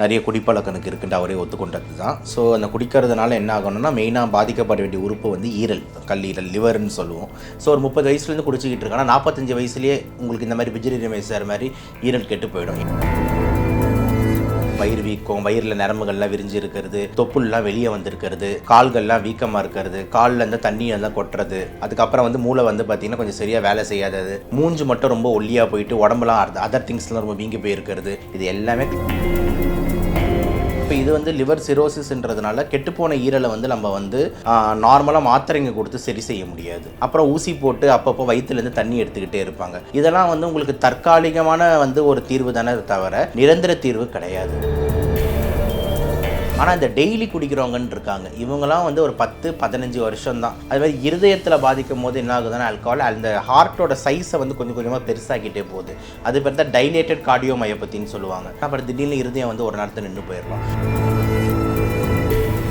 நிறைய குடிப்பழக்கனுக்கு இருக்குன்ட்டு அவரே ஒத்துக்கொண்டது தான் ஸோ அந்த குடிக்கிறதுனால என்ன ஆகணும்னா மெயினாக பாதிக்கப்பட வேண்டிய உறுப்பு வந்து ஈரல் கல்லீரல் லிவர்னு சொல்லுவோம். ஸோ ஒரு முப்பது வயசுலேருந்து குடிச்சிக்கிட்டு இருக்காங்கன்னா நாற்பத்தஞ்சு வயசுலேயே உங்களுக்கு இந்த மாதிரி பிஜிரி சார் மாதிரி ஈரல் கெட்டு போயிடும். வயிறு வீக்கம் வயிறில் நரம்புகள்லாம் விரிஞ்சு இருக்கிறது தொப்புள்லாம் வெளியே வந்திருக்கிறது கால்கள்லாம் வீக்கமாக இருக்கிறது காலில் இருந்து தண்ணி எல்லாம் கொட்டுறது. அதுக்கப்புறம் வந்து மூளை வந்து பார்த்தீங்கன்னா கொஞ்சம் சரியாக வேலை செய்யாதது. மூஞ்சு மட்டும் ரொம்ப ஒல்லியாக போயிட்டு உடம்புலாம் அதர் திங்ஸ்லாம் ரொம்ப வீங்கி போயிருக்கிறது. இது எல்லாமே இப்போ இது வந்து லிவர் சிரோசிஸ்ன்றதுனால கெட்டுப்போன ஈரலை வந்து நம்ம வந்து நார்மலாக மாத்திரைங்க கொடுத்து சரி செய்ய முடியாது. அப்புறம் ஊசி போட்டு அப்பப்போ வயிற்றுலேருந்து தண்ணி எடுத்துக்கிட்டே இருப்பாங்க. இதெல்லாம் வந்து உங்களுக்கு தற்காலிகமான வந்து ஒரு தீர்வு தானே தவிர நிரந்தர தீர்வு கிடையாது. ஆனால் இந்த டெய்லி குடிக்கிறவங்கன்னு இருக்காங்க. இவங்கெல்லாம் வந்து ஒரு பத்து பதினஞ்சு வருஷம் தான் அது மாதிரி இருதயத்தில் பாதிக்கும் போது என்ன ஆகுதுன்னா ஆல்கஹால் அந்த ஹார்ட்டோட சைஸை வந்து கொஞ்சம் கொஞ்சமாக பெருசாகிட்டே போகுது. அது பேர் தான் டைலேட்டட் கார்டியோமயோபத்தின்னு சொல்லுவாங்க. அப்புறம் திடீர்னு இருதயம் வந்து ஒரு நேரத்தில் நின்று போயிடலாம்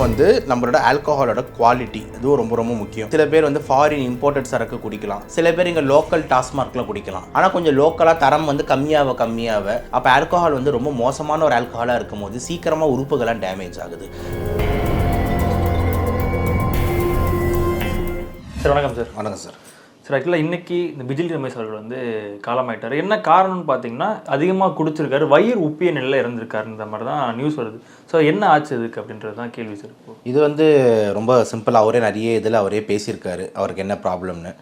வந்து நம்மளோட ஆல்கஹாலோட குவாலிட்டி இதுவும் ரொம்ப ரொம்ப முக்கியம். சில பேர் வந்து ஃபாரின் இம்போர்ட்டட் சரக்கு குடிக்கலாம். சில பேர் இங்கே லோக்கல் டாஸ்மார்க்ல குடிக்கலாம். ஆனால் கொஞ்சம் லோக்கலாக தரம் வந்து கம்மியாக கம்மியாக அப்போ ஆல்கஹால் வந்து ரொம்ப மோசமான ஒரு ஆல்கஹாலாக இருக்கும் போது சீக்கிரமாக உறுப்புகள்லாம் டேமேஜ் ஆகுது. சார் வணக்கம் சார். வணக்கம் சார். சார் ஆக்சுவலாக இன்னைக்கு இந்த பிஜிலி ரமேஷ் அவர்கள் வந்து காலமாயிட்டார். என்ன காரணம்னு பார்த்தீங்கன்னா அதிகமாக குடிச்சிருக்காரு வயிறு உப்பிய நிலையில் இறந்துருக்காருன்ற மாதிரி தான் நியூஸ் வருது. ஸோ என்ன ஆச்சு இதுக்கு அப்படின்றது தான் கேள்வி சார் இது வந்து ரொம்ப சிம்பிள் அவரே நிறைய இதில் அவரே பேசியிருக்காரு. அவருக்கு என்ன ப்ராப்ளம்னு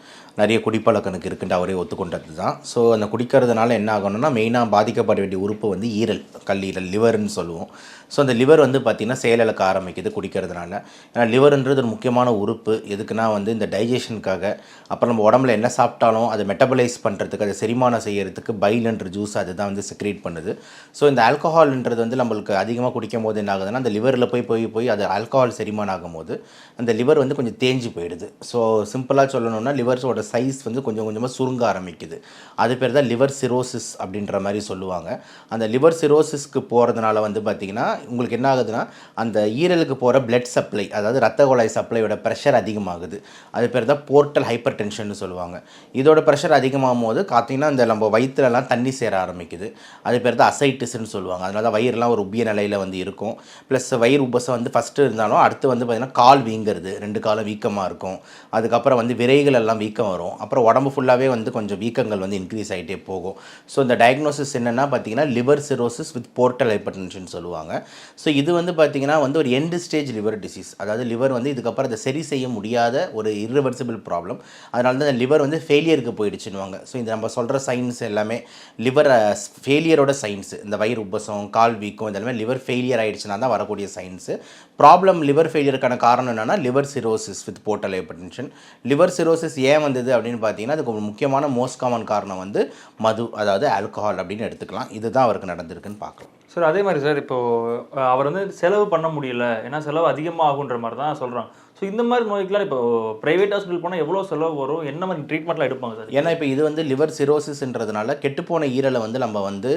நிறைய குடிப்பழக்கனுக்கு இருக்குன்ட்டு அவரே ஒத்துக்கொண்டது தான் ஸோ அந்த குடிக்கிறதுனால என்ன ஆகணும்னா மெயினாக பாதிக்கப்பட வேண்டிய உறுப்பு வந்து ஈரல் கல்லீரல் லிவர்னு சொல்லுவோம். ஸோ அந்த லிவர் வந்து பார்த்திங்கன்னா செயலிழக்க ஆரம்பிக்குது குடிக்கிறதுனால. ஏன்னா லிவர்ன்றது ஒரு முக்கியமான உறுப்பு. எதுக்குன்னா வந்து இந்த டைஜஷனுக்காக அப்புறம் நம்ம உடம்புல என்ன சாப்பிட்டாலும் அதை மெட்டபலைஸ் பண்ணுறதுக்கு அதை செரிமானம் செய்யறதுக்கு பைலன்ற ஜூஸ் அதுதான் வந்து செக்ரேட் பண்ணுது. ஸோ இந்த ஆல்கஹால்ன்றது வந்து நம்மளுக்கு அதிகமாக குடிக்கும் போது என்ன ஆகுதுன்னா அந்த லிவரில் போய் போய் போய் அது ஆல்கஹால் செரிமானம் ஆகும்போது அந்த லிவர் வந்து கொஞ்சம் தேஞ்சு போயிடுது. ஸோ சிம்பிளாக சொல்லணும்னா லிவர்ஸோட சைஸ் வந்து கொஞ்சம் கொஞ்சமாக சுருங்க ஆரம்பிக்குது. அது பேர் தான் லிவர் சிரோசிஸ் அப்படின்ற மாதிரி சொல்லுவாங்க. அந்த லிவர் சிரோசிஸ்க்கு போகிறதுனால வந்து பார்த்திங்கன்னா உங்களுக்கு என்ன ஆகுதுன்னா அந்த ஈரலுக்கு போகிற பிளட் சப்ளை அதாவது ரத்த குழாய் சப்ளையோட ப்ரெஷர் அதிகமாகுது. அது பேர் தான் போர்ட்டல் ஹைப்பர் டென்ஷன் சொல்லுவாங்க. இதோட ப்ரெஷர் அதிகமாகும் போது பார்த்தீங்கன்னா இந்த நம்ம வயிற்றுலலாம் தண்ணி சேர ஆரம்பிக்குது. அது பேர் தான் அசைட்டிஸ்ன்னு சொல்லுவாங்க. அதனால தான் வயிறுலாம் ஒரு உப்பிய நிலையில் வந்து இருக்கும். ப்ளஸ் வயிறு உபசம் வந்து ஃபஸ்ட்டு இருந்தாலும் அடுத்து வந்து பார்த்திங்கன்னா கால் வீங்கிறது ரெண்டு காலம் வீக்கமாக இருக்கும். அதுக்கப்புறம் வந்து விரைகள் எல்லாம் வீக்கம் வரும். அப்புறம் உடம்பு ஃபுல்லாகவே வந்து கொஞ்சம் வீக்கங்கள் வந்து இன்க்ரீஸ் ஆகிட்டே போகும். ஸோ இந்த டயக்னோசிஸ் என்னென்னா பார்த்தீங்கன்னா liver cirrhosis with portal hypertension சொல்லுவாங்க. ஸோ இது வந்து பார்த்திங்கன்னா வந்து ஒரு எண்டு ஸ்டேஜ் லிவர் டிசீஸ் அதாவது லிவர் வந்து இதுக்கப்புறம் அதை சரி செய்ய முடியாத ஒரு இர்ரிவர்சிபிள் ப்ராப்ளம் அதனால தான் அந்த லிவர் வந்து ஃபெயிலியருக்கு போயிடுச்சுன்னுவாங்க. ஸோ இந்த நம்ம சொல்கிற சைன்ஸ் எல்லாமே லிவர் ஃபெயிலியரோட சயின்ஸு இந்த வயிறு உபசம் கால் வீக்கம் இதெல்லாமே லிவர் ஃபெயிலியர் ஆயிடுச்சுன்னா தான் வரக்கூடிய சயின்ஸு ப்ராப்ளம் லிவர் ஃபெயிலியருக்கான காரணம் என்னென்னா liver cirrhosis with portal hypertension liver cirrhosis ஏன் வந்தது அப்படின்னு பார்த்தீங்கன்னா அதுக்கு ஒரு முக்கியமான மோஸ்ட் காமன் காரணம் வந்து மது அதாவது ஆல்கஹால் அப்படின்னு எடுத்துக்கலாம். இதுதான் அவருக்கு நடந்திருக்குன்னு பார்க்கலாம். சார் அதே மாதிரி சார் இப்போ அவர் வந்து செலவு பண்ண முடியல. ஏன்னா செலவு அதிகமாக ஆகுன்ற மாதிரி தான் சொல்கிறாங்க ஸோ இந்த மாதிரி நோய்க்குலாம் இப்போ ப்ரைவேட் ஹாஸ்பிட்டல் போனால் எவ்வளோ செலவு வரும்? என்ன மாதிரி ட்ரீட்மெண்ட்லாம் எடுப்பாங்க சார் ஏன்னா இப்போ இது வந்து லிவர் சிரோசிஸ்ன்றதுனால கெட்டுப்போன ஈரலை வந்து நம்ம வந்து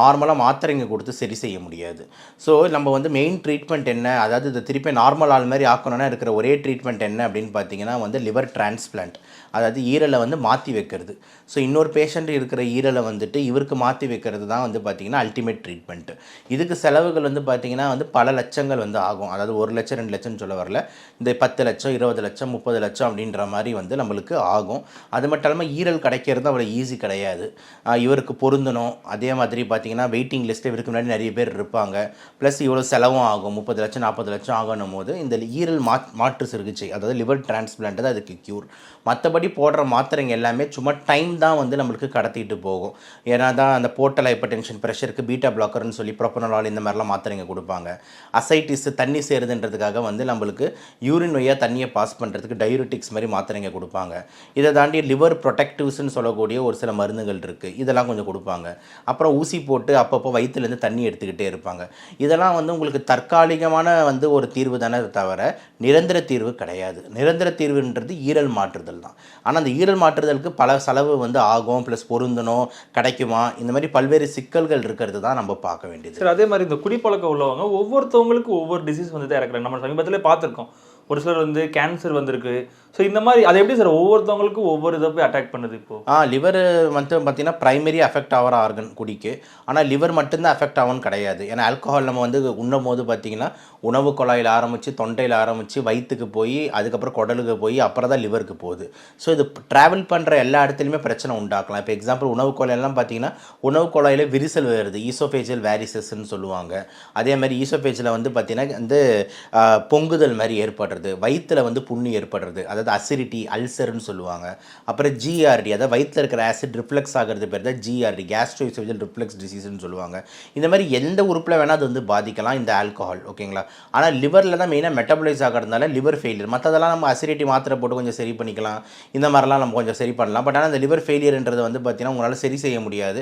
நார்மலாக மாத்திரைங்க கொடுத்து சரி செய்ய முடியாது. ஸோ நம்ம வந்து மெயின் ட்ரீட்மெண்ட் என்ன? அதாவது இதை திருப்பி நார்மல் ஆள் மாதிரி ஆக்கணும்னா இருக்கிற ஒரே ட்ரீட்மெண்ட் என்ன அப்படின்னு பார்த்தீங்கன்னா வந்து லிவர் டிரான்ஸ்பிளான்ட் அதாவது ஈரலை வந்து மாற்றி வைக்கிறது. ஸோ இன்னொரு பேஷண்ட் இருக்கிற ஈரலை வந்துட்டு இவருக்கு மாற்றி வைக்கிறது தான் வந்து பார்த்திங்கன்னா அல்டிமேட் ட்ரீட்மெண்ட்டு இதுக்கு செலவுகள் வந்து பார்த்திங்கன்னா வந்து பல லட்சங்கள் வந்து ஆகும். அதாவது ஒரு லட்சம் ரெண்டு லட்சம்னு சொல்ல வரல. இந்த பத்து லட்சம் இருபது லட்சம் முப்பது லட்சம் அப்படின்ற மாதிரி வந்து நம்மளுக்கு ஆகும். அது மட்டும் இல்லாமல் ஈரல் கிடைக்கிறது அவ்வளோ ஈஸி கிடையாது. இவருக்கு பொருந்தணும். அதே மாதிரி பார்த்தீங்கன்னா வெயிட்டிங் லிஸ்ட்டு இவருக்கு முன்னாடி நிறைய பேர் இருப்பாங்க. ப்ளஸ் இவ்வளோ செலவும் ஆகும். முப்பது லட்சம் நாற்பது லட்சம் ஆகணும் போது இந்த ஈரல் மாற்று சிகிச்சை அதாவது லிவர் டிரான்ஸ்பிளான்ட் தான் அதுக்கு க்யூர் மற்றபடி போடுற மாத்திரைங்க எல்லாமே சும்மா டைம் தான் வந்து நம்மளுக்கு கடத்திட்டு போகும். ஏன்னா தான் அந்த போர்ட்டல் ஹைப்பர் டென்ஷன் ப்ரெஷருக்கு பீட்டா பிளாக்கர்னு சொல்லி ப்ரொப்பனலால் இந்த மாதிரிலாம் மாத்திரைங்க கொடுப்பாங்க. அசைட்டிஸ் தண்ணி சேருதுன்றதுக்காக வந்து நம்மளுக்கு யூரின் வழியாக தண்ணியை பாஸ் பண்ணுறதுக்கு டயூரிட்டிக்ஸ் மாதிரி மாத்திரைங்க கொடுப்பாங்க. இதை தாண்டி லிவர் ப்ரொடெக்டிவ்ஸ்னு சொல்லக்கூடிய ஒரு சில மருந்துகள் இருக்குது இதெல்லாம் கொஞ்சம் கொடுப்பாங்க. அப்புறம் ஊசி போட்டு அப்பப்போ வயிற்றுலேருந்து தண்ணி எடுத்துக்கிட்டே இருப்பாங்க. இதெல்லாம் வந்து உங்களுக்கு தற்காலிகமான வந்து ஒரு தீர்வு தானே தவிர நிரந்தர தீர்வு கிடையாது. நிரந்தர தீர்வுன்றது ஈரல் மாற்றுதல் தான். ஆனால் அந்த ஈரல் மாற்றுதலுக்கு பல செலவு வந்து ஆகும் ப்ளஸ் பொருந்தணும் கிடைக்குமா? இந்த மாதிரி பல்வேறு சிக்கல்கள் இருக்கிறது தான் நம்ம பார்க்க வேண்டியது. சார் அதே மாதிரி இந்த குடிப்பழக்கம் உள்ளவங்க ஒவ்வொருத்தவங்களுக்கு ஒவ்வொரு டிசீஸ் வந்து தான் இறக்குறாங்க நம்ம சமீபத்திலே பார்த்துருக்கோம். ஒரு சிலர் வந்து கேன்சர் வந்திருக்கு. ஸோ இந்த மாதிரி அது எப்படி சார் ஒவ்வொருத்தவங்களுக்கும் ஒவ்வொரு இதை போய் அட்டாக் பண்ணுது இப்போ? ஆ லிவர் வந்து பார்த்தீங்கன்னா ப்ரைமரி அஃபெக்ட் ஆகிற ஆர்கன் குடிக்கு. ஆனால் லிவர் மட்டும்தான் அஃபெக்ட் ஆகும்னு கிடையாது. ஏன்னா ஆல்கஹால் நம்ம வந்து உண்ணும் போது பார்த்தீங்கன்னா உணவு குழாயில் ஆரம்பித்து தொண்டையில் ஆரம்பித்து வயிற்றுக்கு போய் அதுக்கப்புறம் குடலுக்கு போய் அப்புறம் தான் லிவருக்கு போகுது. ஸோ இது ட்ராவல் பண்ணுற எல்லா இடத்துலையுமே பிரச்சனை உண்டாக்கலாம். இப்போ எக்ஸாம்பிள் உணவு குழாயெல்லாம் பார்த்தீங்கன்னா உணவு குழாயில் விரிசல் வருது. ஈசோஃபேஜியல் வேரிசஸ்ன்னு சொல்லுவாங்க. அதே மாதிரி ஈசோஃபேஜில் வந்து பார்த்தீங்கன்னா வந்து பொங்குதல் மாதிரி ஏற்படுறது வயிற்றில் வந்து புண்ணு ஏற்படுறது அதாவது அசிடிட்டி அல்சர்னு சொல்லுவாங்க. அப்புறம் ஜிஆர்டி அதாவது வயிற்றில் இருக்கிற ஆசிட் ரிஃப்ளெக்ஸ் ஆகிறது பேர் தான் ஜிஆர்டி கேஸ்ட்ரோசோஜல் ரிஃப்ளெக்ஸ் டிசீஸ்னு சொல்லுவாங்க. இந்த மாதிரி எந்த உறுப்பில் வேணால் அது வந்து பாதிக்கலாம் இந்த ஆல்கஹால் ஓகேங்களா? ஆனால் லிவரில் தான் மெயினாக மெட்டபலைஸ் ஆகிறதுனால லிவர் ஃபெயிலியர் மற்றதெல்லாம் நம்ம அசிடிட்டி மாத்திரை போட்டு கொஞ்சம் சரி பண்ணிக்கலாம். இந்த மாதிரிலாம் நம்ம கொஞ்சம் சரி பண்ணலாம். பட் ஆனால் இந்த லிவர் ஃபெயிலியர்ன்றது வந்து பார்த்தீங்கன்னா உங்களால் சரி செய்ய முடியாது.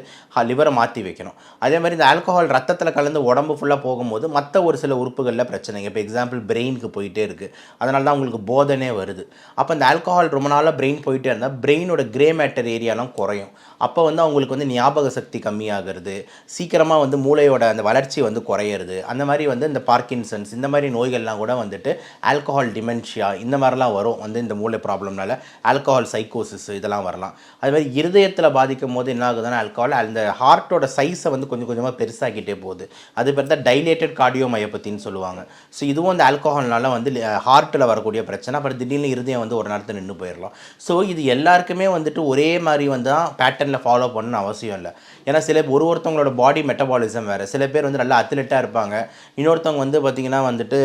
லிவரை மாற்றி வைக்கணும். அதே மாதிரி இந்த ஆல்கஹால் ரத்தத்தில் கலந்து உடம்பு ஃபுல்லாக போகும்போது மற்ற ஒரு சில உறுப்புகளில் பிரச்சனைங்க இப்போ எக்ஸாம்பிள் பிரெயினுக்கு போயிட்டே இருக்குது அதனால தான் உங்களுக்கு போதனே வருது. அப்போ இந்த ஆல்கஹால் ரொம்ப நாளாக பிரெயின் போயிட்டே இருந்தால் பிரெயினோட கிரே மேட்டர் ஏரியாலாம் குறையும். அப்போ வந்து அவங்களுக்கு வந்து ஞாபக சக்தி கம்மியாகிறது. சீக்கிரமாக வந்து மூளையோட அந்த வளர்ச்சி வந்து குறையிறது. அந்த மாதிரி வந்து இந்த பார்க்கின்சன்ஸ் இந்த மாதிரி நோய்கள்லாம் கூட வந்துட்டு ஆல்கஹால் டிமென்ஷியா இந்த மாதிரிலாம் வரும். வந்து இந்த மூளை ப்ராப்ளம்னால ஆல்கஹால் சைக்கோசிஸ் இதெல்லாம் வரலாம். அது மாதிரி இருதயத்தில் பாதிக்கும் போது என்ன ஆகுதுன்னா ஆல்கஹால் அந்த ஹார்ட்டோட சைஸை வந்து கொஞ்சம் கொஞ்சமாக பெருசாக்கிட்டே போகுது. அது பேர் தான் டைலேட்டட் கார்டியோமயோபத்தின்னு சொல்லுவாங்க. ஸோ இதுவும் அந்த ஆல்கஹால்னால வந்து ஹார்ட்டில் வரக்கூடிய பிரச்சனை. அப்புறம் திடீர்னு இருதயம் வந்து ஒரு நேரத்தில் நின்று போயிடலாம் ஸோ இது எல்லாருக்குமே வந்துட்டு ஒரே மாதிரி வந்து தான் பேட்டர்னில் ஃபாலோ பண்ணணும்னு அவசியம் இல்லை. ஏன்னா சில ஒரு ஒருத்தவங்களோட பாடி மெட்டபாலிசம் வேறு. சில பேர் வந்து நல்லா அத்லெட்டாக இருப்பாங்க. இன்னொருத்தவங்க வந்து பார்த்திங்கன்னா வந்துட்டு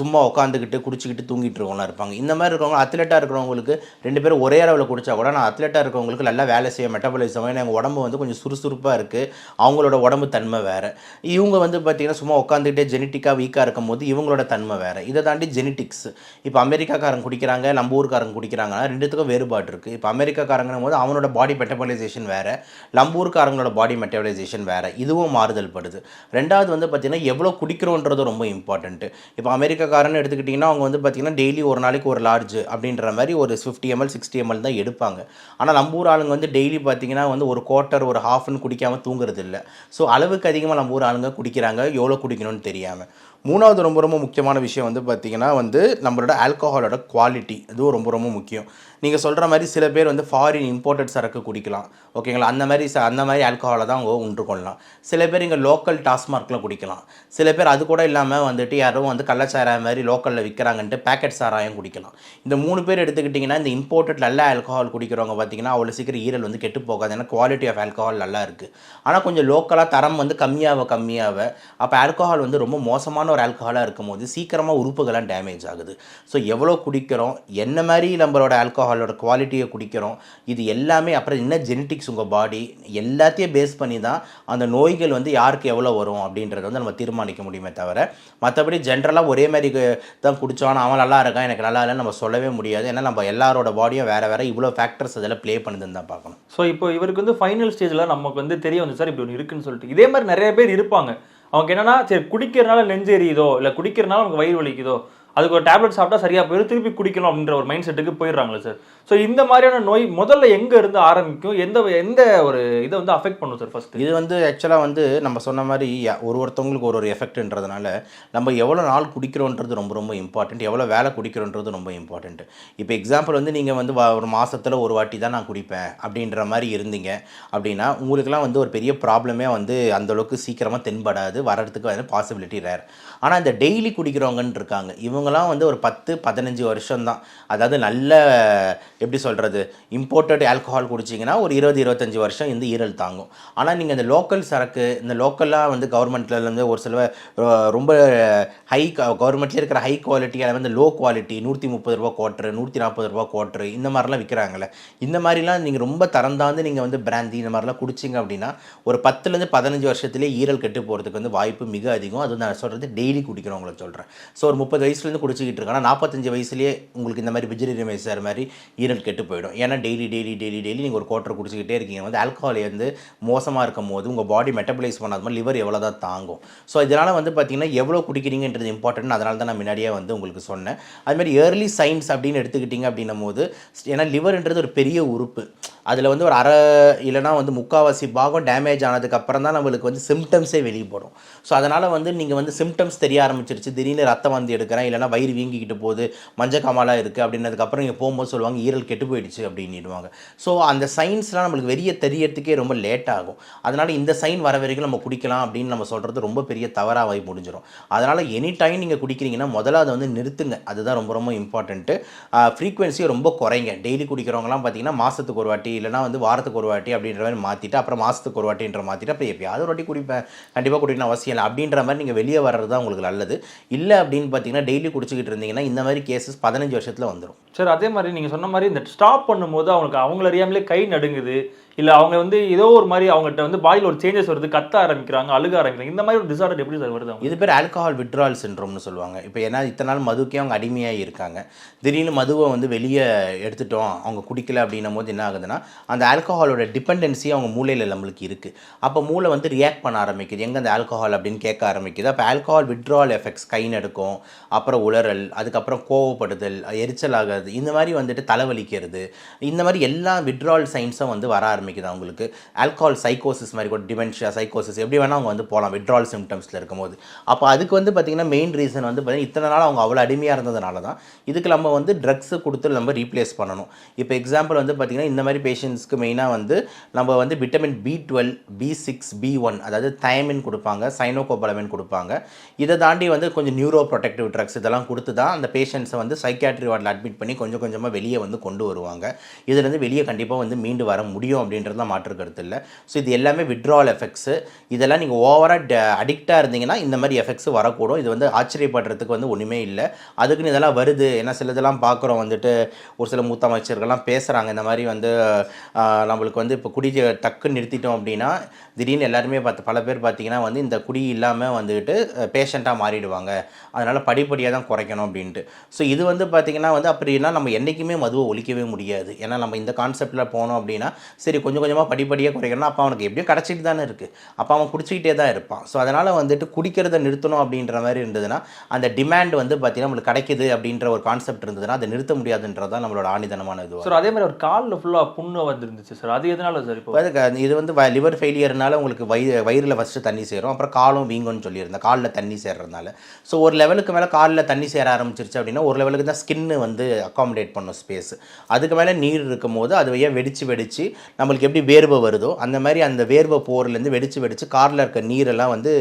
சும்மா உட்காந்துக்கிட்டு குடிச்சிக்கிட்டு தூங்கிட்டு இருக்கவங்களாம் இருப்பாங்க. இந்த மாதிரி இருக்கவங்க அத்லெட்டாக இருக்கிறவங்களுக்கு ரெண்டு பேரும் ஒரே அளவில் குடிச்சா கூட நான் அத்லெட்டாக இருக்கிறவங்களுக்கு நல்லா வேலை செய்ய மெட்டபாலிசம் ஏன்னா எங்கள் உடம்பு வந்து கொஞ்சம் சுறுசுறுப்பாக இருக்குது அவங்களோட உடம்பு தன்மை வேறு. இவங்க வந்து பார்த்திங்கன்னா சும்மா உட்காந்துக்கிட்டே ஜெனட்டிக்காக வீக்காக இருக்கும் போது இவங்களோட தன்மை வேறு. இதை தாண்டி ஜெனட்டிக்ஸ் இப்போ அமெரிக்காக்காரங்க குடிக்கிறாங்க நம்ம ஊருக்காரங்க குடிக்கிறாங்கன்னா ரெண்டுத்துக்கும் வேறுபாடு இருக்குது இப்போ அமெரிக்காக்காரங்கும் போது அவனோட பாடி மெட்டபலைசேஷன் வேறு லம்பூர்காரங்களோட பாடி மெட்டபலைசேஷன் வேறு இதுவும் மாறுதல் படுது ரெண்டாவது வந்து பார்த்திங்கன்னா எவ்வளோ குடிக்கிறோன்றது ரொம்ப இம்பார்ட்டன்ட்டு இப்போ அமெரிக்காக்காரன்னு எடுத்துக்கிட்டிங்கன்னா அவங்க வந்து பார்த்திங்கன்னா டெய்லி ஒரு நாளைக்கு ஒரு லார்ஜ் அப்படின்ற மாதிரி ஒரு ஃபிஃப்டி எம்எல் சிக்ஸ்டி எம்எல் தான் எடுப்பாங்க. ஆனால் நம்ம ஊர் ஆளுங்க வந்து டெய்லி பார்த்திங்கன்னா வந்து ஒரு குவார்ட்டர் ஒரு ஹாஃப்னு குடிக்காமல் தூங்குறது இல்லை ஸோ அளவுக்கு அதிகமாக நம்ம ஊர் ஆளுங்க குடிக்கிறாங்க எவ்வளோ குடிக்கணும்னு தெரியாமல் மூணாவது ரொம்ப ரொம்ப முக்கியமான விஷயம் வந்து பார்த்திங்கன்னா வந்து நம்மளோட ஆல்கஹாலோட குவாலிட்டி இதுவும் ரொம்ப ரொம்ப முக்கியம். நீங்கள் சொல்கிற மாதிரி சில பேர் வந்து ஃபாரின் இம்போர்ட்டட் சரக்கு குடிக்கலாம். ஓகேங்களா அந்த மாதிரி ச அந்த மாதிரி ஆல்கஹாலை தான் அவங்க உண்டு கொள்ளலாம். சில பேர் இங்கே லோக்கல் டாஸ்மார்க்கில் குடிக்கலாம். சில பேர் அது கூட இல்லாமல் வந்துட்டு யாரும் வந்து கள்ளச்சாராயம் மாதிரி லோக்கலில் விற்கிறாங்கன்ட்டு பேக்கெட் சாராயம் குடிக்கலாம். இந்த மூணு பேர் எடுத்துக்கிட்டிங்கன்னா இந்த இம்போர்ட்டட் நல்ல ஆல்கஹால் குடிக்கிறவங்க பார்த்தீங்கன்னா அவ்வளோ சீக்கிரம் ஈரல் வந்து கெட்டு போகாது. ஏன்னா குவாலிட்டி ஆஃப் ஆல்கஹால் நல்லா இருக்குது ஆனால் கொஞ்சம் லோக்கலாக தரம் வந்து கம்மியாக கம்மியாக அப்போ ஆல்கஹால் வந்து ரொம்ப மோசமான ஒரு ஆல்கஹாலாக இருக்கும் போது சீக்கிரமாக உறுப்புகள்லாம் டேமேஜ் ஆகுது. ஸோ எவ்வளோ குடிக்கிறோம்? என்ன மாதிரி நம்மளோட ஆல்கஹாலோட குவாலிட்டியை குடிக்கிறோம். இது எல்லாமே அப்புறம் என்ன ஜெனட்டிக்ஸ் உங்கள் பாடி எல்லாத்தையும் பேஸ் பண்ணி தான் அந்த நோய்கள் வந்து யாருக்கு எவ்வளோ வரும் அப்படின்றத வந்து நம்ம தீர்மானிக்க முடியுமே தவிர மற்றபடி ஜென்ரலாக ஒரே மாதிரி தான் குடித்தோம் அவன் நல்லா இருக்கான் எனக்கு நல்லா இல்லைன்னு நம்ம சொல்லவே முடியாது. ஏன்னா நம்ம எல்லாரோட பாடியும் வேறு வேறு இவ்வளோ ஃபேக்டர்ஸ் அதில் ப்ளே பண்ணுதுன்னு தான் பார்க்கணும். ஸோ இப்போ இவருக்கு வந்து ஃபைனல் ஸ்டேஜில் நமக்கு வந்து தெரிய வந்து சார் இப்படி ஒன்று இருக்குன்னு சொல்லிட்டு. இதே மாதிரி நிறைய பேர் இருப்பாங்க. அவங்க என்னன்னா சரி குடிக்கிறனால நெஞ்சு எரியுதோ இல்லை குடிக்கிறனால அவங்க வயிறு வலிக்குதோ அதுக்கு ஒரு டேப்லெட் சாப்பிட்டா சரியாக போயிடும். திருப்பி குடிக்கணும் அப்படின்ற ஒரு மைண்ட் செட்டுக்கு போயிடுறாங்களே சார் ஸோ இந்த மாதிரியான நோய் முதல்ல எங்கே இருந்து ஆரம்பிக்கும்? எந்த எந்த ஒரு இதை வந்து அஃபெக்ட் பண்ணும் சார் ஃபஸ்ட்டு இது வந்து ஆக்சுவலாக வந்து நம்ம சொன்ன மாதிரி ஒரு ஒருத்தவங்களுக்கு ஒரு ஒரு எஃபெக்ட்ன்றதுனால நம்ம எவ்வளோ நாள் குடிக்கிறோன்றது ரொம்ப ரொம்ப இம்பார்ட்டண்ட் எவ்வளோ வேலை குடிக்கிறோன்றது ரொம்ப இம்பார்ட்டண்ட் இப்போ எக்ஸாம்பிள் வந்து நீங்கள் வந்து ஒரு மாதத்தில் ஒரு வாட்டி தான் நான் குடிப்பேன் அப்படின்ற மாதிரி இருந்தீங்க அப்படின்னா உங்களுக்குலாம் வந்து ஒரு பெரிய ப்ராப்ளமே வந்து அந்தளவுக்கு சீக்கிரமாக தென்படாது வர்றதுக்கு வந்து பாசிபிலிட்டி ரேர் ஆனால் இந்த டெய்லி குடிக்கிறவங்கன்னு இருக்காங்க. இவங்கெல்லாம் வந்து ஒரு பத்து பதினஞ்சு வருஷம் தான் அதாவது நல்ல எப்படி சொல்கிறது இம்போர்ட்டட் ஆல்கஹால் குடிச்சிங்கன்னா ஒரு இருபது இருபத்தஞ்சி வருஷம் இந்த ஈரல் தாங்கும். ஆனால் நீங்கள் இந்த லோக்கல் சரக்கு இந்த லோக்கலாக வந்து கவர்மெண்ட்லேருந்து ஒரு சில ரொம்ப ஹை கவர்மெண்ட்லேயே இருக்கிற ஹை குவாலிட்டி அதை வந்து லோ குவாலிட்டி நூற்றி முப்பது ரூபா குவாட்ரு நூற்றி நாற்பது ரூபா குவாட்ரு இந்த மாதிரிலாம் விற்கிறாங்களே இந்த மாதிரிலாம் நீங்கள் ரொம்ப தரந்தாந்து நீங்கள் வந்து பிராந்தி இந்த மாதிரிலாம் குடிச்சிங்க அப்படின்னா ஒரு பத்துலேருந்து பதினஞ்சு வருஷத்துலேயே ஈரல் கெட்டு போகிறதுக்கு வந்து வாய்ப்பு மிக அதிகம். அது நான் சொல்கிறது டெய்லி குடிக்கிறவங்களை சொல்கிறேன் ஸோ ஒரு முப்பது வயசுலேருந்து குடிச்சிக்கிட்டு இருக்காங்கன்னா நாற்பத்தஞ்சு வயசுலேயே உங்களுக்கு இந்த மாதிரி விஜய் ரமேஷ் சார் மாதிரி ஈரல் கெட்டு போயிடும். ஏன்னா டெய்லி டெய்லி டெய்லி டெய்லி நீங்கள் ஒரு குவாட்டர் குடிச்சிக்கிட்டே இருக்கீங்க. வந்து ஆல்கஹால் வந்து மோசமாக இருக்கும் போது உங்கள் பாடி மெட்டபலைஸ் பண்ணாத மாதிரி லிவர் எவ்வளோ தான் தாங்கும். ஸோ இதனால் வந்து பார்த்திங்கன்னா எவ்வளோ குடிக்கிறீங்கன்றது இம்பார்ட்டன்ட் அதனால தான் நான் முன்னாடியே வந்து உங்களுக்கு சொன்னேன். அதுமாதிரி ஏர்லி சைன்ஸ் அப்படின்னு எடுத்துக்கிட்டிங்க அப்படின்னும் போது ஏன்னா லிவர்ன்றது ஒரு பெரிய உறுப்பு. அதில் வந்து ஒரு அரை இல்லைனா வந்து முக்காவாசி பாகம் டேமேஜ் ஆனதுக்கப்புறம் தான் நம்மளுக்கு வந்து சிம்டம்ஸே வெளியே போடும் ஸோ அதனால் வந்து நீங்கள் வந்து சிம்டம்ஸ் தெரிய ஆரம்பிச்சிருச்சு. திடீர்னு ரத்தம் வந்து எடுக்கிறேன் இல்லைனா வயிறு வீங்கிக்கிட்டு போகுது மஞ்சள் காமாலாக இருக்குது அப்படின்னதுக்கப்புறம் நீங்கள் போகும்போது சொல்லுவாங்க ஈரல் கெட்டு போயிடுச்சு அப்படின்னுடுவாங்க ஸோ அந்த சைன்ஸ்லாம் நம்மளுக்கு வெளியே தெரியறதுக்கே ரொம்ப லேட் ஆகும். அதனால் இந்த சைன் வர வரைக்கும் நம்ம குடிக்கலாம் அப்படின்னு நம்ம சொல்கிறது ரொம்ப பெரிய தவறாக முடிஞ்சிடும் அதனால் எனி டைம் நீங்கள் குடிக்கிறீங்கன்னா முதல்ல அதை வந்து நிறுத்துங்க. அதுதான் ரொம்ப ரொம்ப இம்பார்ட்டண்ட்டு ஃப்ரீக்வன்சியை ரொம்ப குறைங்க. டெய்லி குடிக்கிறவங்கலாம் பார்த்தீங்கன்னா மாதத்துக்கு ஒரு வாட்டி இல்லைனா வந்து வாரத்துக்கு ஒரு வாட்டி அப்படின்ற மாதிரி மாற்றிட்டு அப்புறம் மாதத்துக்கு ஒரு வாட்டின்ற மாற்றிட்டு அப்புறம் எப்பயாவது ஒரு வாட்டி குடிப்பேன். கண்டிப்பாக குடிக்கணும் அவசியம் இல்லை. அப்படின்ற மாதிரி நீங்கள் வெளியே வர்றது தான் உங்களுக்கு நல்லது. இல்லை அப்படின்னு பார்த்தீங்கன்னா டெய்லி குடிச்சிக்கிட்டு இருந்தீங்கன்னா இந்த மாதிரி கேசஸ் பதினஞ்சு வருஷத்தில் வந்துடும் சார் அதே மாதிரி நீங்கள் சொன்ன மாதிரி இந்த ஸ்டாப் பண்ணும்போது அவங்களுக்கு அவங்கள அறியாமலே கை நடுங்குது. இல்லை அவங்க வந்து ஏதோ ஒரு மாதிரி அவங்ககிட்ட வந்து பாடியில் ஒரு சேஞ்சஸ் வருது கத்த ஆரம்பிக்கிறாங்க அழுக ஆரம்பிக்கிறாங்க. இந்த மாதிரி ஒரு டிசார்டர் எப்படி சார் வருது இது பேர் ஆல்கஹால் விட்ரால் சின்ரோம்னு சொல்லுவாங்க. இப்போ ஏன்னா இத்தனை நாள் மதுக்கே அவங்க அடிமையாக இருக்காங்க. திடீர்னு மதுவை வந்து வெளியே எடுத்துட்டோம் அவங்க குடிக்கல அப்படின்னும் போது என்ன ஆகுதுன்னா அந்த ஆல்கஹாலோட டிபெண்டன்சி அவங்க மூளையில் நம்மளுக்கு இருக்குது அப்போ மூளை வந்து ரியாக்ட் பண்ண ஆரம்பிக்குது. எங்கே அந்த ஆல்கஹால் அப்படின்னு கேட்க ஆரம்பிக்குது. அப்போ ஆல்கஹால் விட்ரால் எஃபெக்ட்ஸ் கை நடுக்கும் அப்புறம் உளறல் அதுக்கப்புறம் கோவப்படுதல் எரிச்சல் ஆகிறது இந்த மாதிரி வந்துட்டு தலைவலிக்கிறது இந்த மாதிரி எல்லா விட்ரால் சைன்ஸும் வந்து வர ஆரம்பிக்குது அவங்களுக்கு ஆல்கஹால் சைக்கோசிஸ் மாதிரி கூட டிமென்ஷியா சைக்கோசிஸ் எப்படி வேணால் அவங்க வந்து போகலாம் விட்ரால் சிம்டம்ஸில் இருக்கும்போது. அப்போ அதுக்கு வந்து பார்த்திங்கன்னா மெயின் ரீசன் வந்து பார்த்திங்கன்னா இத்தனை நாள் அவங்க அவ்வளோ அடிமையாக இருந்ததுனால தான் இதுக்கு நம்ம வந்து ட்ரக்ஸு கொடுத்து நம்ம ரீப்ளேஸ் பண்ணணும். இப்போ எக்ஸாம்பிள் வந்து பார்த்திங்கன்னா இந்த மாதிரி பேஷண்ட்ஸ்க்கு மெயினாக வந்து நம்ம வந்து vitamin B twelve B six B one அதாவது தயமின் கொடுப்பாங்க சைனோகோபலமின் கொடுப்பாங்க. இதை தாண்டி வந்து கொஞ்சம் நியூரோ ப்ரொடெக்டிவ் ட்ரக்ஸ் இதெல்லாம் கொடுத்து தான் அந்த பேஷண்ட்ஸை வந்து சைக்காட்ரி வார்டில் அட்மிட் பண்ணி கொஞ்சம் கொஞ்சமாக வெளியே வந்து கொண்டு வருவாங்க. இதுலேருந்து வெளியே கண்டிப்பாக வந்து மீண்டு வர முடியும் அப்படின்றது தான் மாற்று கருத்து இல்லை. ஸோ இது எல்லாமே விட்ராவல் எஃபெக்ட்ஸு இதெல்லாம் நீங்கள் ஓவராக அடிக்டாக இருந்தீங்கன்னா இந்த மாதிரி எஃபெக்ட்ஸ் வரக்கூடும். இது வந்து ஆச்சரியப்படுறதுக்கு வந்து ஒன்றுமே இல்லை. அதுக்குன்னு இதெல்லாம் வருது. ஏன்னா சிலதெல்லாம் பார்க்குறோம் வந்துட்டு ஒரு சில மூத்த அமைச்சர்கள்லாம் பேசுகிறாங்க இந்த மாதிரி வந்து நம்மளுக்கு வந்து இப்போ குடி டக்குன்னு நிறுத்திட்டோம் அப்படின்னா திடீர்னு எல்லாருமே பார்த்து பல பேர் பார்த்தீங்கன்னா வந்து இந்த குடி இல்லாமல் வந்துட்டு பேஷண்ட்டாக மாறிடுவாங்க. அதனால் படிப்படியாக தான் குறைக்கணும் அப்படின்ட்டு. ஸோ இது வந்து பார்த்திங்கன்னா வந்து அப்படின்னா நம்ம என்றைக்குமே மதுவை ஒழிக்கவே முடியாது. ஏன்னா நம்ம இந்த கான்செப்டில் போனோம் அப்படின்னா சரி கொஞ்சம் கொஞ்சமாக படிப்படியாக குறைக்கணும் அப்போ அவனுக்கு எப்படியும் கிடச்சிட்டு தானே இருக்குது அப்போ அவன் குடிச்சிக்கிட்டே தான் இருப்பான். ஸோ அதனால் வந்துட்டு குடிக்கிறத நிறுத்தணும் அப்படின்ற மாதிரி இருந்ததுன்னா அந்த டிமாண்ட் வந்து பார்த்திங்கன்னா நம்மளுக்கு கிடைக்குது அப்படின்ற ஒரு கான்செப்ட் இருந்ததுன்னா அதை நிறுத்த முடியாதுன்றது தான் நம்மளோட ஆணிதனமான இது சார் அதே மாதிரி ஒரு காலில் ஃபுல்லாக புண்ணு வந்துருந்துச்சு சார் அது எதனால சார் இப்போ? இது வந்து லிவர் அதனால் உங்களுக்கு வயிறு வயிறில் ஃபஸ்ட்டு தண்ணி சேரும். அப்புறம் காலும் வீங்கும்னு சொல்லியிருந்தேன். காலில் தண்ணி சேர்றதுனால. ஸோ ஒரு லெவலுக்கு மேலே காலில் தண்ணி சேர ஆரம்பிச்சிருச்சு அப்படின்னா ஒரு லெவலுக்கு தான் ஸ்கின்னு வந்து அக்காமடேட் பண்ணும் ஸ்பேஸ் அதுக்கு மேலே நீர் இருக்கும் போது அது வழியாக வெடித்து வெடித்து நம்மளுக்கு எப்படி வேர்வை வருதோ அந்த மாதிரி அந்த வேர்வை போர்லேருந்து வெடித்து வெடித்து காரில் இருக்க நீரெல்லாம் வந்து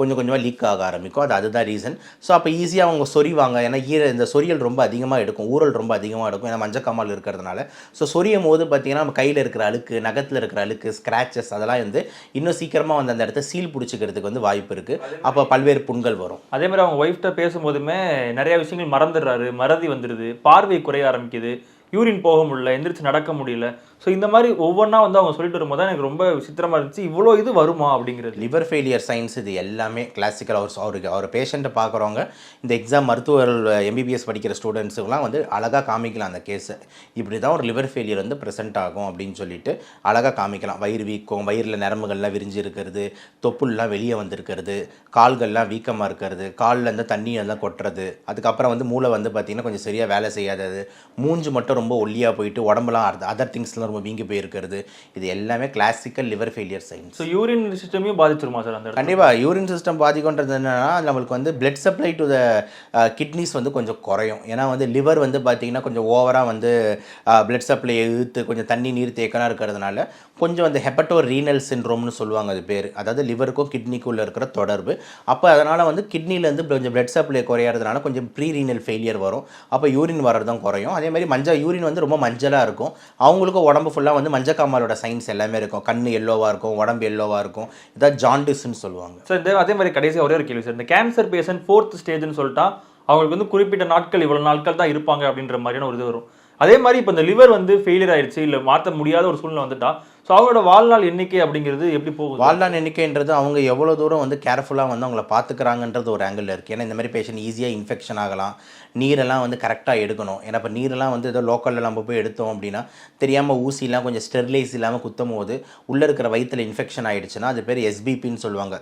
கொஞ்சம் கொஞ்சமாக லீக் ஆக ஆரம்பிக்கும். அது அதுதான் ரீசன் ஸோ அப்போ ஈஸியாக அவங்க சொறிவாங்க ஏன்னா ஈர இந்த சொரியல் ரொம்ப அதிகமாக எடுக்கும். ஊறல் ரொம்ப அதிகமாக எடுக்கும். ஏன்னா மஞ்சக்காமல் இருக்கிறதுனால. ஸோ சொரியும் போது பார்த்தீங்கன்னா நம்ம கையில் இருக்கிற அழுக்கு நகத்தில் இருக்கிற அழுக்கு ஸ்க்ராச்சஸ் அதெல்லாம் வந்து இன்னும் சீக்கிரமாக வந்து அந்த இடத்த சீல் பிடிச்சிக்கிறதுக்கு வந்து வாய்ப்பு இருக்குது அப்போ பல்வேறு புண்கள் வரும். அதே மாதிரி அவங்க ஒய்ஃப்ட்ட பேசும்போதுமே நிறைய விஷயங்கள் மறந்துடுறாரு. மறதி வந்துடுது. பார்வை குறைய ஆரம்பிக்குது. யூரின் போக முடியல. எந்திரிச்சு நடக்க முடியல. ஸோ இந்த மாதிரி ஒவ்வொன்றா வந்து அவங்க சொல்லிட்டு வரும்போது தான் எனக்கு ரொம்ப விசித்திரமாக இருந்துச்சு. இவ்வளோ இது வருமா அப்படிங்கிறது. லிவர் ஃபெயிலியர் சயின்ஸ் இது எல்லாமே கிளாசிக்கல் அவர் அவருக்கு அவர் பேஷண்ட்டை பார்க்குறவங்க இந்த எக்ஸாம் மருத்துவர்கள் எம்பிபிஎஸ் படிக்கிற ஸ்டூடெண்ட்ஸுக்கெலாம் வந்து அழகாக காமிக்கலாம் அந்த கேஸை இப்படி தான் ஒரு லிவர் ஃபெயிலியர் வந்து ப்ரெசென்ட் ஆகும் அப்படின்னு சொல்லிட்டு அழகாக காமிக்கலாம். வயிறு வீக்கம் வயிறில் நரம்புகள்லாம் விரிஞ்சு இருக்கிறது தொப்புள்லாம் வெளியே வந்திருக்கிறது கால்கள்லாம் வீக்கமாக இருக்கிறது காலில் இருந்து தண்ணி எல்லாம் கொட்டுறது அதுக்கப்புறம் வந்து மூளை வந்து பார்த்திங்கன்னா கொஞ்சம் சரியாக வேலை செய்யாதது மூஞ்சு மட்டும் ரொம்ப ஒல்லியாக போயிட்டு உடம்புலாம் அதர் திங்ஸ்லாம் ரொம்ப வீங்கி போயிருக்கிறது. இது எல்லாமே classical liver failure signs so urine சிஸ்டமையும் பாதிச்சிருமா சார் அந்த கண்டிப்பாக யூரின் சிஸ்டம் பாதிக்கன்றது என்னன்னா நம்மளுக்கு வந்து blood supply to the kidneys வந்து கொஞ்சம் குறையும். ஏன்னா வந்து லிவர் வந்து பார்த்திங்கன்னா கொஞ்சம் ஓவராக வந்து பிளட் சப்ளை இழுத்து கொஞ்சம் தண்ணி நீர் தேக்கனாக இருக்கிறதுனால கொஞ்சம் அந்த ஹெப்பட்டோ ரீனல் சின்ரோம்னு சொல்லுவாங்க அது பேர். அதாவது லிவருக்கும் கிட்னிக்குள்ளே இருக்கிற தொடர்பு. அப்போ அதனால் வந்து கிட்னிலேருந்து கொஞ்சம் பிளட் சப்ளை குறையறதுனால கொஞ்சம் ப்ரீ ரீனல் ஃபெயிலியர் வரும். அப்போ யூரின் வர்றதும் குறையும். அதே மாதிரி மஞ்சள் யூரின் வந்து ரொம்ப மஞ்சளாக இருக்கும். அவங்களுக்கும் உடம்பு ஃபுல்லாக வந்து மஞ்சக்காமலோட சைன்ஸ் எல்லாமே இருக்கும். கண் எல்லோவாக இருக்கும் உடம்பு எல்லோவாக இருக்கும். இதான் ஜாண்டிஸ்ன்னு சொல்லுவாங்க. ஸோ இதே அதே மாதிரி கடைசியாக ஒரே ஒரு கேள்வி சார் இந்த கேன்சர் பேஷண்ட் ஃபோர்த் ஸ்டேஜ்னு சொல்லிட்டா அவங்களுக்கு வந்து குறிப்பிட்ட நாட்கள் இவ்வளோ நாட்கள் தான் இருப்பாங்க அப்படின்ற மாதிரியான ஒரு இது வரும். அதே மாதிரி இப்போ இந்த லிவர் வந்து ஃபெயிலியர் ஆயிடுச்சு இல்லை மாற்ற முடியாத ஒரு சூழ்நிலை வந்துட்டா ஸோ அவங்களோட வாழ்நாள் எண்ணிக்கை அப்படிங்கிறது எப்படி போகும் வாழ்நாள் எண்ணிக்கைன்றது அவங்க எவ்வளோ தூரம் வந்து கேர்ஃபுல்லாக வந்து அவங்கள பார்த்துக்கிறாங்கன்றது ஒரு ஆங்கிள் இருக்குது ஏன்னா இந்த மாதிரி பேஷண்ட் ஈஸியாக இன்ஃபெக்ஷன் ஆகலாம். நீரெல்லாம் வந்து கரெக்டாக எடுக்கணும். ஏன்னா இப்போ நீரெல்லாம் வந்து ஏதோ லோக்கலில் நம்ம போய் எடுத்தோம் அப்படின்னா தெரியாமல் ஊசிலாம் கொஞ்சம் ஸ்டெர்லைஸ் இல்லாமல் குத்தும் போது உள்ளே இருக்கிற வயிற்றில் இன்ஃபெக்ஷன் ஆகிடுச்சுன்னா அது பேர் எஸ்பிபின்னு சொல்லுவாங்க.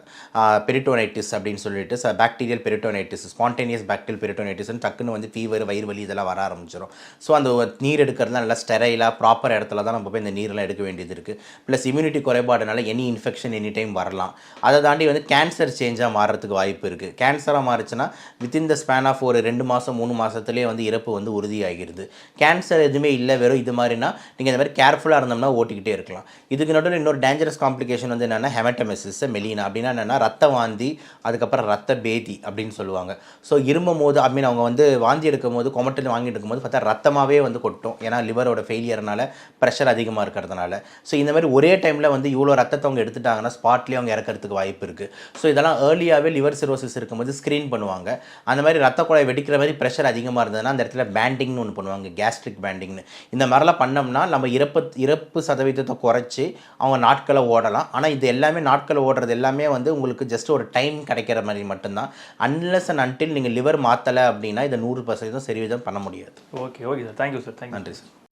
பெரிட்டோனைட்டிஸ் அப்படின்னு சொல்லிட்டு பாக்டீரியல் பெரிட்டோனைட்டிஸ் ஸ்பான்டேனியஸ் பாக்டீரியல் பெரிட்டோனைட்டிஸ்னு டக்குன்னு வந்து ஃபீவர் வயிறு வலி இதெல்லாம் வர ஆரம்பிச்சிடும் ஸோ அந்த நீர் எடுக்கிறதுலாம் நல்லா ஸ்டெரைலாக ப்ராப்பர் இடத்துல தான் நம்ம போய் இந்த நீரெல்லாம் எடுக்க வேண்டியது இருக்குது ப்ளஸ் இம்யூனிட்டி குறைபாடுனால எனி இன்ஃபெக்ஷன் எனி டைம் வரலாம். அதை தாண்டி வந்து கேன்சர் சேஞ்சாக மாறுறதுக்கு வாய்ப்பு இருக்குது கேன்சராக மாறுச்சுன்னா வித்தின் த ஸ்பேன் ஆஃப் ஒரு ரெண்டு மாதம் மூணு மாதத்துலேயே வந்து இறப்பு வந்து உறுதியாகிடுது கேன்சர் எதுவுமே இல்லை வெறும் இது மாதிரினா நீங்கள் இந்த மாதிரி கேர்ஃபுல்லாக இருந்தோம்னா ஓட்டிக்கிட்டே இருக்கலாம். இதுக்கு நடுவில் இன்னொரு டேஞ்சரஸ் காம்ப்ளிகேஷன் வந்து என்னென்னா ஹெமட்டமெசிஸ் மெலினா அப்படின்னா என்னென்னா ரத்த வாந்தி அதுக்கப்புறம் ரத்த பேதி அப்படின்னு சொல்லுவாங்க. ஸோ இருமும் போது ஐ மீன் அவங்க வந்து வாந்தி எடுக்கும் போது கொமட்டில் வாங்கிட்டு இருக்கும்போது பார்த்தா ரத்தமாகவே வந்து கொட்டும். ஏன்னா லிவரோட ஃபெயிலியர்னால ப்ரெஷர் அதிகமாக இருக்கிறதுனால. ஸோ இந்த மாதிரி ஒரே டைமில் வந்து இவ்வளோ ரத்தத்தை அவங்க எடுத்துட்டாங்கன்னா ஸ்பாட்லேயே அவங்க இறக்கிறதுக்கு வாய்ப்பு இருக்குது ஸோ இதெல்லாம் ஏர்லியாகவே லிவர் சிரோசிஸ் இருக்கும்போது ஸ்க்ரீன் பண்ணுவாங்க. அந்த மாதிரி ரத்த குழாய் வெடிக்கிற மாதிரி ப்ரெஷர் அதிகமாக இருந்ததுன்னா அந்த இடத்துல பேண்டிங்னு ஒன்று பண்ணுவாங்க. கேஸ்ட்ரிக் பேண்டிங்னு இந்த மாதிரிலாம் பண்ணோம்னா நம்ம இறப்பு இறப்பு சதவீதத்தை குறைச்சி அவங்க நாட்களை ஓடலாம். ஆனால் இது எல்லாமே நாட்களை ஓடுறது எல்லாமே வந்து உங்களுக்கு ஜஸ்ட் ஒரு டைம் கிடைக்கிற மாதிரி மட்டும்தான். அன்லெஸ் அண்ட் அன்டில் நீங்கள் லிவர் மாற்றலை அப்படின்னா இதை நூறு பர்சன்டேஜ் சரிவிதம் பண்ண முடியாது. Okay okay sir thank you sir thank you நன்றி சார்